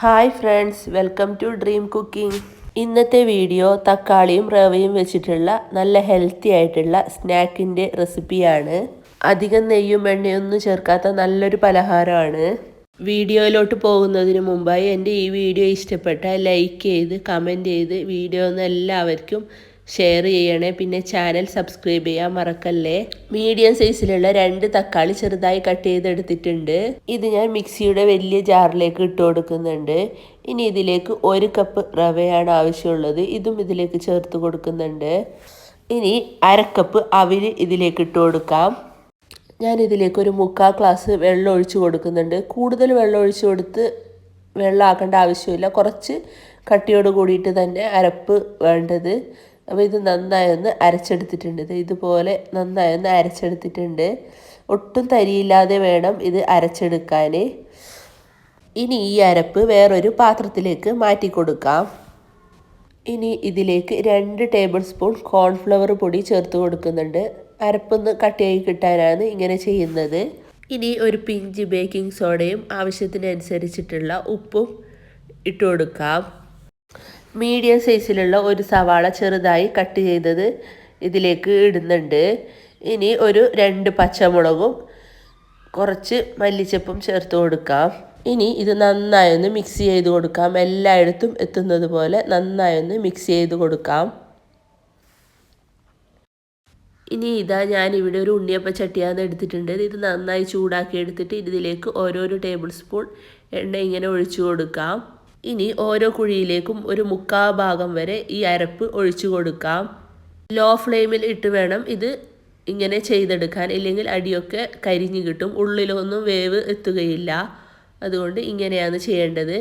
Hi friends welcome to dream cooking. ഇന്നത്തെ video തക്കാളിയും റവയും വെച്ചിട്ടുള്ള നല്ല ഹെൽത്തി ആയിട്ടുള്ള സ്നാക്കിന്റെ റെസിപ്പിയാണ്. അധികം നെയ്യും എണ്ണയൊന്നും ചേർക്കാത്ത നല്ലൊരു പലഹാരമാണ്. വീഡിയോയിലോട്ട് പോകുന്നതിന് മുമ്പായി എന്റെ ഈ വീഡിയോ ഇഷ്ടപ്പെട്ടാൽ ലൈക്ക് ചെയ്ത് കമന്റ് ചെയ്ത് വീഡിയോ ഒന്ന് എല്ലാവർക്കും ഷെയർ ചെയ്യണേ. പിന്നെ ചാനൽ സബ്സ്ക്രൈബ് ചെയ്യാൻ മറക്കല്ലേ? മീഡിയം സൈസിലുള്ള രണ്ട് തക്കാളി ചെറുതായി കട്ട് ചെയ്തെടുത്തിട്ടുണ്ട്. ഇത് ഞാൻ മിക്സിയുടെ വലിയ ജാറിലേക്ക് ഇട്ട് കൊടുക്കുന്നുണ്ട്. ഇനി ഇതിലേക്ക് ഒരു കപ്പ് റവയാണ് ആവശ്യമുള്ളത്. ഇതും ഇതിലേക്ക് ചേർത്ത് കൊടുക്കുന്നുണ്ട്. ഇനി അരക്കപ്പ് അവിൽ ഇതിലേക്ക് ഇട്ട് കൊടുക്കാം. ഞാൻ ഇതിലേക്ക് ഒരു മുക്കാൽ ഗ്ലാസ് വെള്ളം ഒഴിച്ച് കൊടുക്കുന്നുണ്ട്. കൂടുതൽ വെള്ളം ഒഴിച്ച് കൊടുത്ത് വെള്ളം ആക്കേണ്ട ആവശ്യമില്ല. കുറച്ച് കട്ടിയോട് കൂടിയിട്ട് തന്നെ അരപ്പ് വേണ്ടത്. അപ്പോൾ ഇത് നന്നായി ഒന്ന് അരച്ചെടുത്തിട്ടുണ്ട്. ഇത് ഇതുപോലെ നന്നായി ഒന്ന് അരച്ചെടുത്തിട്ടുണ്ട്. ഒട്ടും തരിയില്ലാതെ വേണം ഇത് അരച്ചെടുക്കാൻ. ഇനി ഈ അരപ്പ് വേറൊരു പാത്രത്തിലേക്ക് മാറ്റി കൊടുക്കാം. ഇനി ഇതിലേക്ക് രണ്ട് ടേബിൾ സ്പൂൺ കോൺഫ്ലവർ പൊടി ചേർത്ത് കൊടുക്കുന്നുണ്ട്. അരപ്പൊന്ന് കട്ടിയായി കിട്ടാനാണ് ഇങ്ങനെ ചെയ്യുന്നത്. ഇനി ഒരു പിഞ്ച് ബേക്കിംഗ് സോഡയും ആവശ്യത്തിനനുസരിച്ചിട്ടുള്ള ഉപ്പും ഇട്ട് കൊടുക്കാം. മീഡിയം സൈസിലുള്ള ഒരു സവാള ചെറുതായി കട്ട് ചെയ്തത് ഇതിലേക്ക് ഇടുന്നുണ്ട്. ഇനി ഒരു രണ്ട് പച്ചമുളകും കുറച്ച് മല്ലിച്ചപ്പും ചേർത്ത് കൊടുക്കാം. ഇനി ഇത് നന്നായൊന്ന് മിക്സ് ചെയ്ത് കൊടുക്കാം. എല്ലായിടത്തും എത്തുന്നത് പോലെ നന്നായൊന്ന് മിക്സ് ചെയ്ത് കൊടുക്കാം. ഇനി ഇതാ ഞാനിവിടെ ഒരു ഉണ്ണിയപ്പ ചട്ടിയാണ് എടുത്തിട്ടുണ്ട്. ഇത് നന്നായി ചൂടാക്കി എടുത്തിട്ട് ഇതിലേക്ക് ഓരോരോ ടേബിൾ സ്പൂൺ എണ്ണ ഇങ്ങനെ ഒഴിച്ചു കൊടുക്കാം. ഇനി ഓരോ കുഴിയിലേക്കും ഒരു മുക്കാ ഭാഗം വരെ ഈ അരപ്പ് ഒഴിച്ചു കൊടുക്കാം. ലോ ഫ്ലെയിമിൽ ഇട്ട് വേണം ഇത് ഇങ്ങനെ ചെയ്തെടുക്കാൻ. ഇല്ലെങ്കിൽ അടിയൊക്കെ കരിഞ്ഞു കിട്ടും. ഉള്ളിലൊന്നും വേവ് എത്തുകയില്ല. അതുകൊണ്ട് ഇങ്ങനെയാണ് ചെയ്യേണ്ടത്.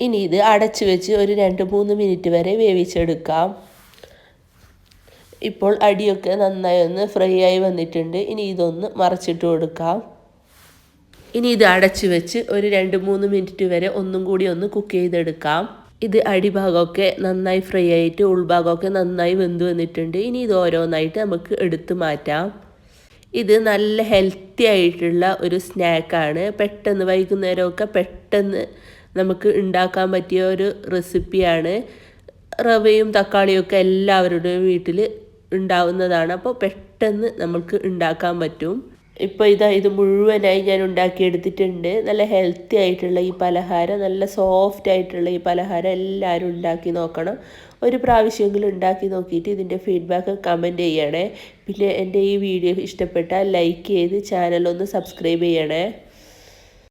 ഇനി ഇത് അടച്ചു വെച്ച് ഒരു രണ്ട് മൂന്ന് മിനിറ്റ് വരെ വേവിച്ചെടുക്കാം. ഇപ്പോൾ അടിയൊക്കെ നന്നായി ഒന്ന് ഫ്രൈ ആയി വന്നിട്ടുണ്ട്. ഇനി ഇതൊന്ന് മറച്ചിട്ട് കൊടുക്കാം. ഇനി ഇത് അടച്ചു വെച്ച് ഒരു രണ്ട് മൂന്ന് മിനിറ്റ് വരെ ഒന്നും കൂടി ഒന്ന് കുക്ക് ചെയ്തെടുക്കാം. ഇത് അടിഭാഗമൊക്കെ നന്നായി ഫ്രൈ ആയിട്ട് ഉൾഭാഗമൊക്കെ നന്നായി വെന്ത് വന്നിട്ടുണ്ട്. ഇനി ഇത് ഓരോന്നായിട്ട് നമുക്ക് എടുത്തു മാറ്റാം. ഇത് നല്ല ഹെൽത്തി ആയിട്ടുള്ള ഒരു സ്നാക്കാണ് പെട്ടെന്ന് വൈകുന്നേരമൊക്കെ പെട്ടെന്ന് നമുക്ക് ഉണ്ടാക്കാൻ പറ്റിയ ഒരു റെസിപ്പിയാണ് റവയും തക്കാളിയൊക്കെ എല്ലാവരുടെയും വീട്ടിൽ ഉണ്ടാവുന്നതാണ്. അപ്പോൾ പെട്ടെന്ന് നമുക്ക് ഉണ്ടാക്കാൻ പറ്റും. ഇപ്പോൾ ഇതാ ഇത് മുഴുവനായി ഞാൻ ഉണ്ടാക്കിയെടുത്തിട്ടുണ്ട്. നല്ല ഹെൽത്തി ആയിട്ടുള്ള ഈ പലഹാരം നല്ല സോഫ്റ്റ് ആയിട്ടുള്ള ഈ പലഹാരം എല്ലാവരും ഉണ്ടാക്കി നോക്കണം. ഒരു പ്രാവശ്യമെങ്കിലും ഉണ്ടാക്കി നോക്കിയിട്ട് ഇതിന്റെ ഫീഡ്ബാക്ക് കമന്റ് ചെയ്യണേ. പിന്നെ എന്റെ ഈ വീഡിയോ ഇഷ്ടപ്പെട്ടാൽ ലൈക്ക് ചെയ്ത് ചാനലൊന്ന് സബ്സ്ക്രൈബ് ചെയ്യണേ.